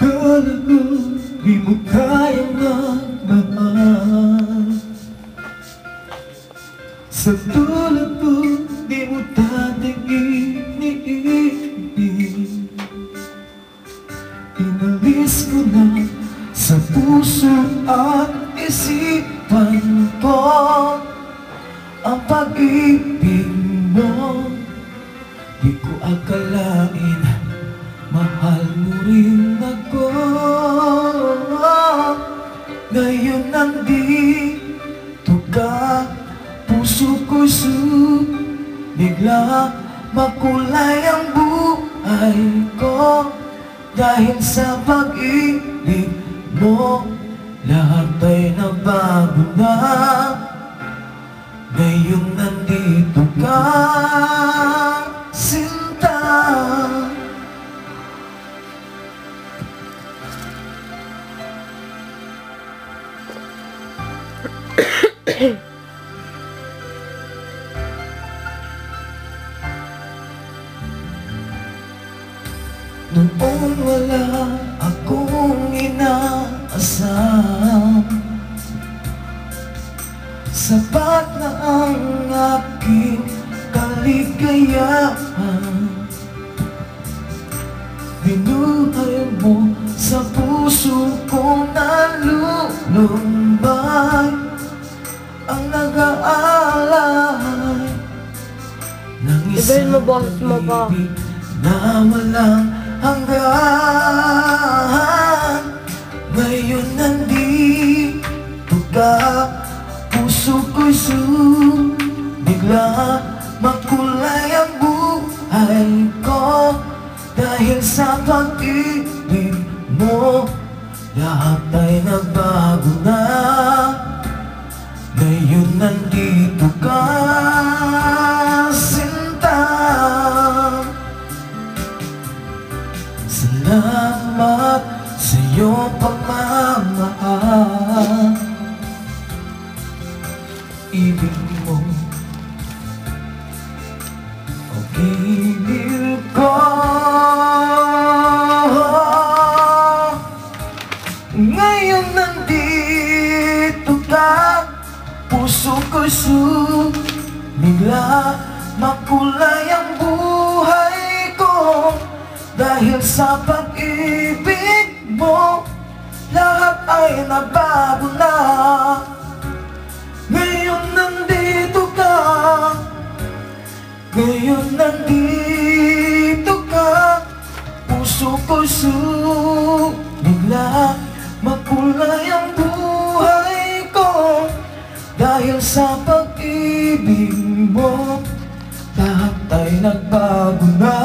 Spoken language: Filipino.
Kala ko di mo kayang magmahal Sa tulad ko di mo sa puso at isipan ko Ang pag-ibig mo Di ko akalain Mahal mo rin ako. Ngayon nandito ka. Puso ko'y sumigla Makulay ang buhay ko. Dahil sa pag-ibig mo Lahat ay nabago Noong wala akong inaasam Sapat na ang aking kaligayahan. Binuhay mo sa puso ko nalulumbay Ang nag-aalay ng Ibahin mo, isang boses mo pa. Na walang hanggan. Ngayon nandito ka Puso ko'y sumigla Makulay ang buhay ko Dahil sa pag-ibig mo Lahat ay nagbago na Ngayon nandito ka Sinta. Salamat sa iyong pagmamahal. Ibig mo Ang Puso ko'y sumigla Makulay ang buhay ko. Dahil sa pag-ibig mo Lahat ay nabago na. Ngayon nandito ka. Ngayon nandito ka. Puso ko'y sumigla Makulay ang Dahil sa pag-ibig mo Lahat ay nagbago na